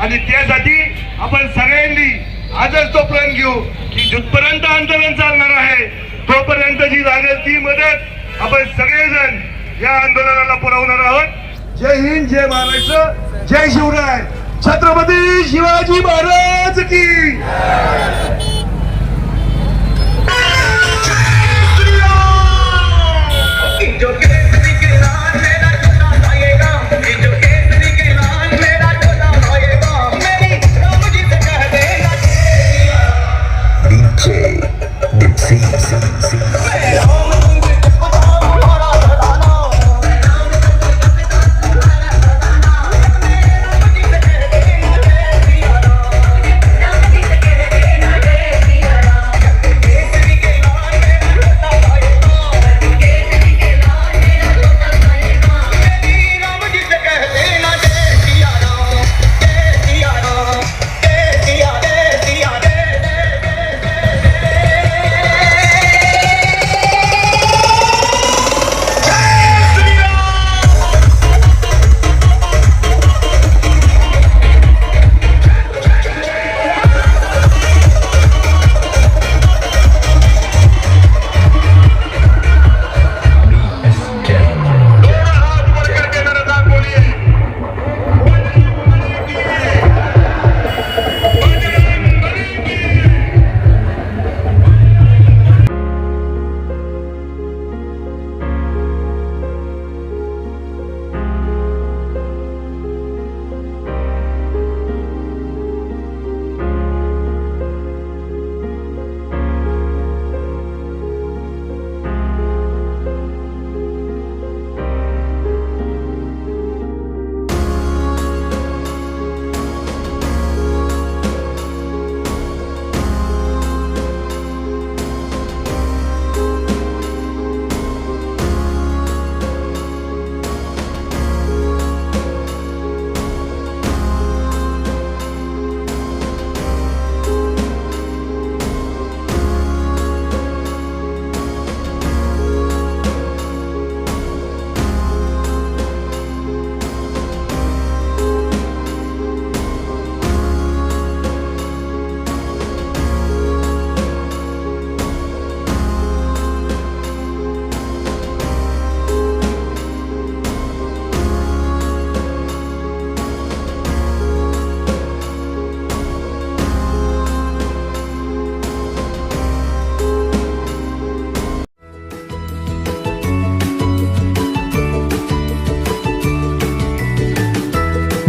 आणि त्यासाठी आपण सगळ्यांनी आजच तो प्रण घेऊ की जिथपर्यंत आंदोलन चालणार आहे तोपर्यंत जी लागेल ती मदत आपण सगळेजण या आंदोलनाला पुरवणार आहोत. जय हिंद जय महाराष्ट्र जय शिवराय. छत्रपती शिवाजी महाराज की